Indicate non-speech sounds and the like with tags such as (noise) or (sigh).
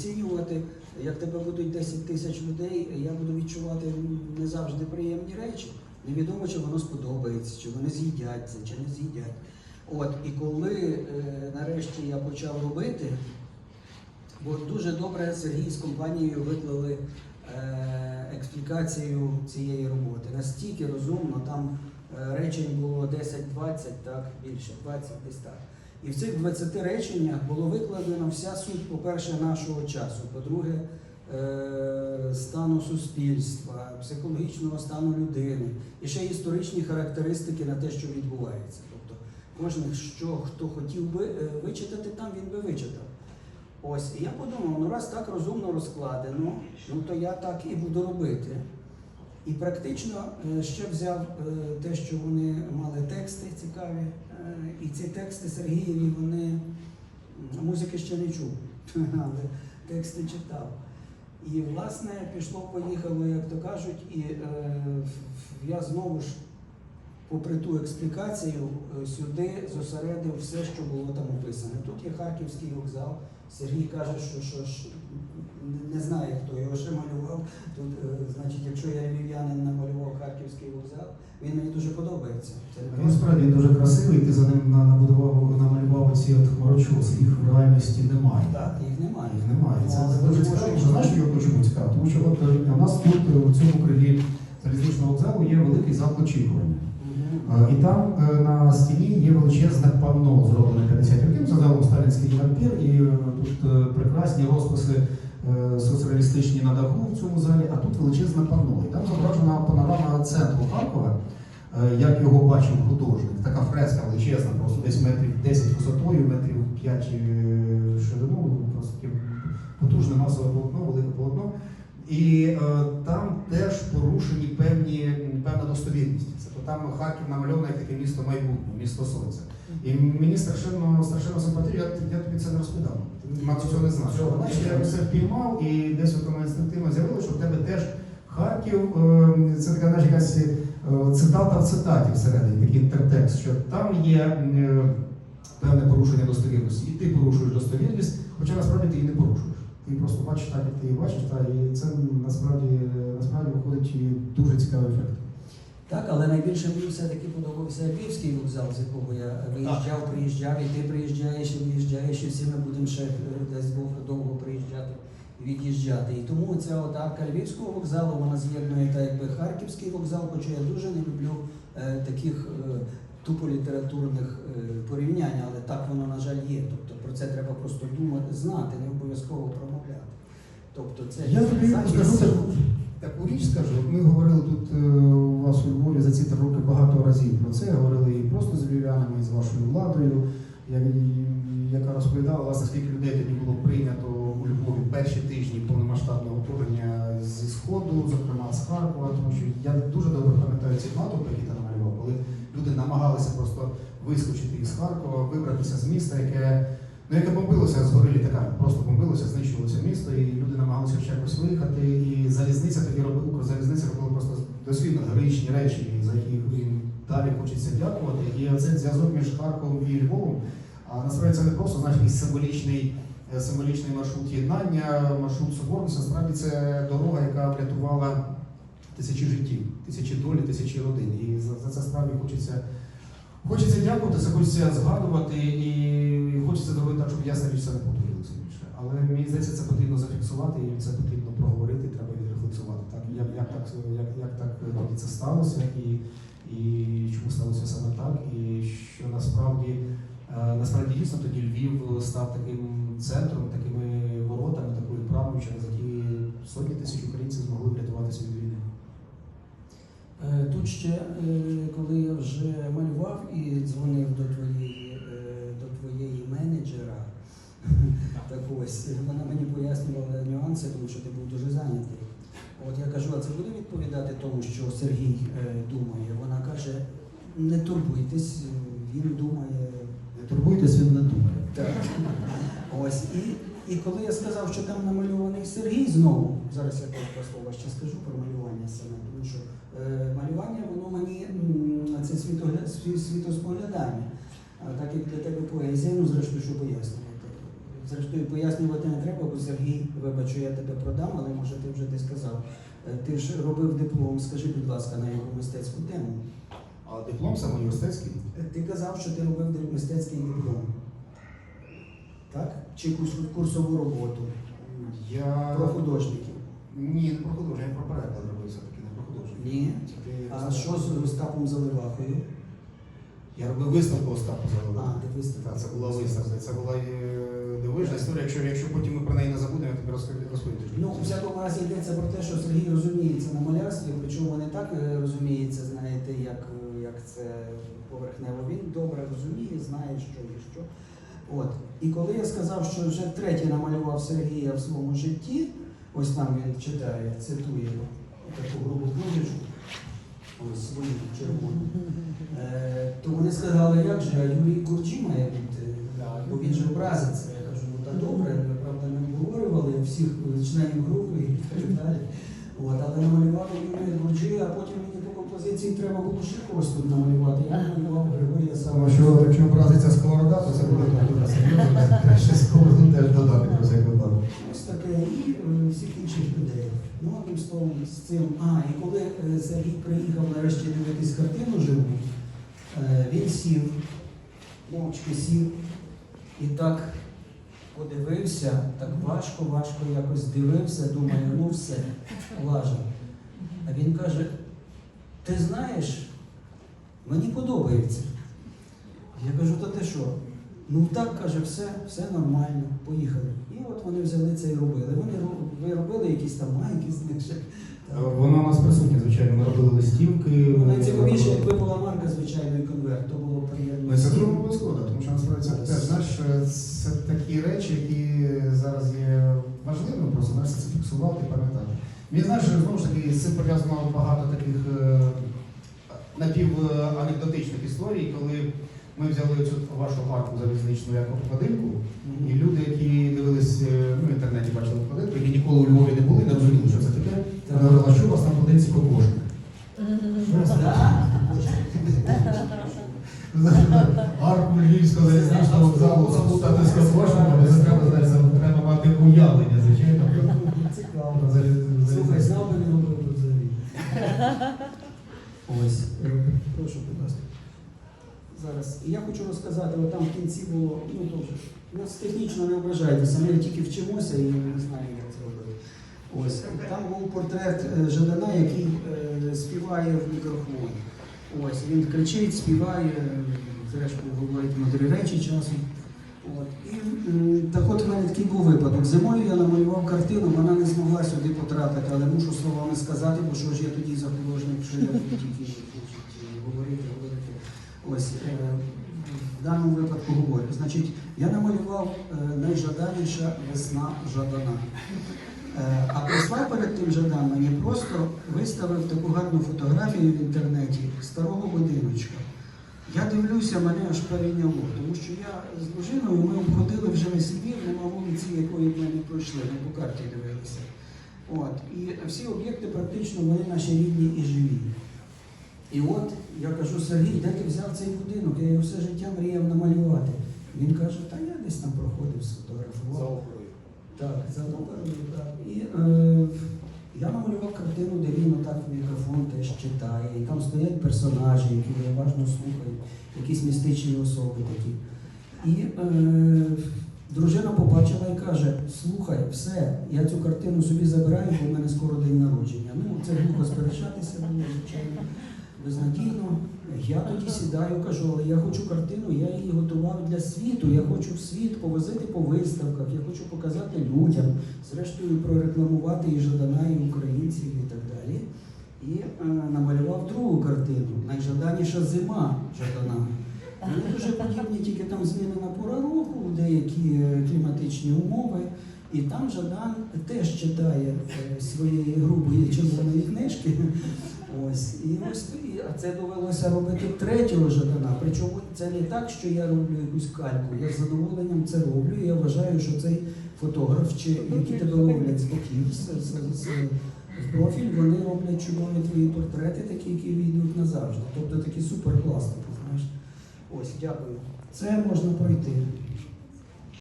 оцінювати. Як тебе будуть 10 тисяч людей, я буду відчувати не завжди приємні речі. Невідомо, чи воно сподобається, чи вони з'їдять це, чи не з'їдять. От, і коли е, нарешті я почав робити, бо дуже добре Сергій з компанією виклали е, експлікацію цієї роботи. Настільки розумно, там е, речень було 10-20, так, більше, 20 десь так. І в цих 20 реченнях було викладено вся суть, по-перше, нашого часу, по-друге, е, стану суспільства, психологічного стану людини і ще історичні характеристики на те, що відбувається. Тобто кожен, що хто хотів би е, вичитати, там він би вичитав. Ось, і я подумав, ну раз так розумно розкладено, ну то я так і буду робити. І практично е, ще взяв те, що вони мали тексти цікаві, і ці тексти Сергієві вони музики ще не чув, (laughs) але тексти читав. І власне пішло, поїхало, як то кажуть, і е, я знову ж, попри ту експлікацію, е, сюди зосередив все, що було там описане. Тут є Харківський вокзал. Сергій каже, що, що ж, не знає, хто його ще малював. Тут, е, значить, якщо я львів'янин намалював Харківський вокзал, він мені дуже подобається. Це не Він справді дуже красивий, ти за ним набудував, намалював оці от хмарочоси, їх в реальності немає. так, їх немає. Їх немає. Це, Ну, це дуже може, цікаво. Що знаєш, чому чому цікаво? Тому що от е, у нас тут е, в цьому крилі залізничного вокзалу є великий зал очікування. Е, І там е, на стіні є величезне панно, зроблене 50 років за залом сталінський вампір, і е, тут прекрасні розписи соцреалістичні на даху в цьому залі, а тут величезне панно. І там зображена панорама центру Харкова, як його бачив художник. Така фреска величезна, просто десь метрів 10 висотою, метрів 5 е, ширину, просто таке потужне масове полотно, велике полотно. І там теж порушені певні, певна достовірність. То там Харків намальоване як таке місто майбутнє, місто сонця. І мені страшенно страшенно симпатично, я, я тобі це не розповідав. Ти, мабуть, цього не знав. Я все впіймав і десь от воно інстинктивно з'явилося, що в тебе теж Харків, е, це така знаєш, якась е, цитата в цитаті всередині, такий інтертекст, що там є е, певне порушення достовірності, і ти порушуєш достовірність, хоча насправді ти її не порушуєш. Ти просто бачиш так, як ти її бачиш, та, і це насправді, насправді виходить і дуже цікавий ефект. Так, але найбільше мені все-таки подобався Львівський вокзал, з якого я виїжджав, приїжджав, і ти приїжджаєш, і виїжджаєш, і всі ми будемо ще е, десь довго, приїжджати і від'їжджати. І тому ця от арка Львівського вокзалу, вона з'єднує так якби Харківський вокзал, хоча я дуже не люблю е, таких е, тупо літературних е, порівнянь, але так воно, на жаль, є. Тобто про це треба просто думати, знати, не обов'язково промовляти. Тобто це Я таку, річ, скажу. Ми говорили тут е, у вас у Львові за ці три роки багато разів про це. Говорили і просто з львів'янами, і з вашою владою, яка розповідала, власне, скільки людей тоді було прийнято у Львові перші тижні повномасштабного вторгнення зі Сходу, зокрема з Харкова, тому що я дуже добре пам'ятаю ці натовпи, які ти намалював, коли люди намагалися просто вискочити із Харкова, вибратися з міста, яке Ну, яке бомбилося з гори літаками, просто бомбилося, знищувалося місто, і люди намагалися ще якось виїхати. І залізниця тоді робила, Укрзалізниця робила просто дослідно героїчні речі, за які їм далі хочеться дякувати. І оцей зв'язок між Харковом і Львовом, а насправді це не просто знаєш, символічний, е, символічний маршрут єднання, маршрут соборності. Насправді це дорога, яка врятувала тисячі життів, тисячі долі, тисячі родин. І за це справді хочеться. Хочеться дякувати, хочеться згадувати і хочеться зробити так, щоб ясна річ це не повторилося більше. Але мені здається, це потрібно зафіксувати і це потрібно проговорити, треба відрефлексувати. Так, як, як, так, як, як так тоді це сталося і, і чому сталося саме так, і що насправді, е, насправді дійсно тоді Львів став таким центром, такими воротами, такою правою, через які сотні тисяч українців змогли врятуватися від Тут ще, е, коли я вже малював і дзвонив до твоєї, е, до твоєї менеджера, (laughs) так ось вона мені пояснювала нюанси, тому що ти був дуже зайнятий. От я кажу, а це буде відповідати тому, що Сергій е, думає. Вона каже, не турбуйтесь, він думає Не турбуйтесь, він не думає. так. (laughs) Ось. І, і коли я сказав, що там намальований Сергій знову, зараз я кілька слова ще скажу про малювання саме, тому що е, малювання, воно мені це світогля... світоспоглядання. Так як для тебе поезія, ну зрештою, що пояснювати. Зрештою, пояснювати не треба, бо Сергій, вибач, я тебе продам, але може ти вже десь сказав. Е, Ти ж робив диплом, скажи, будь ласка, на яку мистецьку тему. А диплом саме університетський? Ти казав, що ти робив мистецький диплом. Чи якусь курсову роботу Я про художників? ні, не про художник, я про переклад робив все-таки, не про художник. Ні. Тільки А що з Остапом Заливахою? Я робив виставку А, ти виставка. Так, це була виставка. Це була е, дивижна історія. Якщо, якщо потім ми про неї не забудемо, я тобі розповім. Ну, у всякому разі йдеться про те, що Сергій розуміється на малярстві, причому не так е, розуміється, знаєте, як, як це поверхнево. Він добре розуміє, знає, що і що. От. І коли я сказав, що вже втретє намалював Сергія в своєму житті, ось там він читає, цитує таку грубу книжечку, ось свою червону, е, то вони сказали, як же, а Юрій Курчі має бути, бо він же образиться. Я кажу, ну та добре, ми правда не обговорювали всіх членів групи і так далі. От, але намалювали Юрія Курчі, а потім мені по композиції треба було ще когось тут намалювати. Я намалював Григорія Савича. що якщо образиться сковорода, то це буде культура серйозна. Треба ще сковороду теж додати про всяк випадок. Ось таке і е, всіх інших людей. Ну, одним словом, з цим. А, і коли е, Сергій приїхав нарешті дивитись картину живу, е, він сів, мовчки сів і так подивився, так важко, важко якось дивився, думає, ну все, лажа. А він каже: ти знаєш, мені подобається. Я кажу, та ти що? Ну так каже, все, все нормально, поїхали. І от вони взяли це і робили. Вони ро- робили якісь там майки з них. Воно у нас присутнє, звичайно. Ми робили листівки. Найцікавіше, якби була марка, звичайно, і конверт, то було приємно. Це дуже обов'язково, тому що насправді це теж знаєш, це такі речі, які зараз є важливими, просто знаєш, це фіксувати, пам'ятати. Мені знаєш, знову ж таки, з цим пов'язано багато таких е, напіванекдотичних історій, коли ми взяли цю вашу арку залізничну як обкладинку, і люди, які дивились е, ну, в інтернеті, бачили обкладинку, які ніколи у Львові не були, не розуміли, що це таке. Говорили, що у вас на обкладинці кокошник. Да? Арку Львівського залізничного вокзалу заплутати з кокошником, це треба, знаєте, треба мати уявлення, звичайно. Цікаво. Слухай, знав би не робив тут взагалі. Ось, прошу, будь ласка. Зараз. І я хочу розказати, от там в кінці було, ну то вже, нас технічно не ображайтеся, ми тільки вчимося і не знаємо, як це робити. Ось, там був портрет е, Жадана, який е, співає в мікрофон. Ось, він кричить, співає, е, зрештою говорить мудрі речі часом. От. І так от в мене такий був випадок. Зимою я намалював картину, вона не змогла сюди потрапити, але мушу словами сказати, бо що ж я тоді за художник, що я буду тільки говорити, говорити. Ось в даному випадку говорю. Значить, я намалював найжаданіша весна Жадана. Е, А прислав перед тим Жадан мені просто виставив таку гарну фотографію в інтернеті старого будиночка. Я дивлюся, мене аж перейняло, тому що я з дружиною ми обходили вже не Сибір, нема вулиці, якої ми не пройшли, ми по карті дивилися. От. І всі об'єкти практично вони наші рідні і живі. І от я кажу, Сергій, де ти взяв цей будинок? Я його все життя мріяв намалювати. Він каже, та я десь там проходив, сфотографував. Так, за оперою, так. І е, я намалював картину, де він отак в мікрофон теж читає, і там стоять персонажі, які уважно слухають, якісь містичні особи такі. І е, дружина побачила і каже: слухай, все, я цю картину собі забираю, бо в мене скоро день народження. Ну, це глупо сперечатися було, звичайно, безнадійно. Я тоді сідаю, кажу, але я хочу картину, я її готував для світу. Я хочу в світ повозити по виставках, я хочу показати людям, зрештою прорекламувати і Жадана, і українців, і так далі. І е, намалював другу картину Найжаданіша зима Жадана. Вони дуже подібні, тільки там змінена пора року, деякі е, кліматичні умови. І там Жадан теж читає е, своєї грубої червоної книжки. Ось. І ось а це довелося робити третього Жадана. Причому це не так, що я роблю якусь кальку. Я з задоволенням це роблю. І я вважаю, що цей фотограф, чи які тебе ловлять з боків, з, з, з, профіль, вони роблять чудові твої портрети, такі, які війдуть назавжди. Тобто такі супер класно, знаєш. Ось, дякую. Це можна пройти.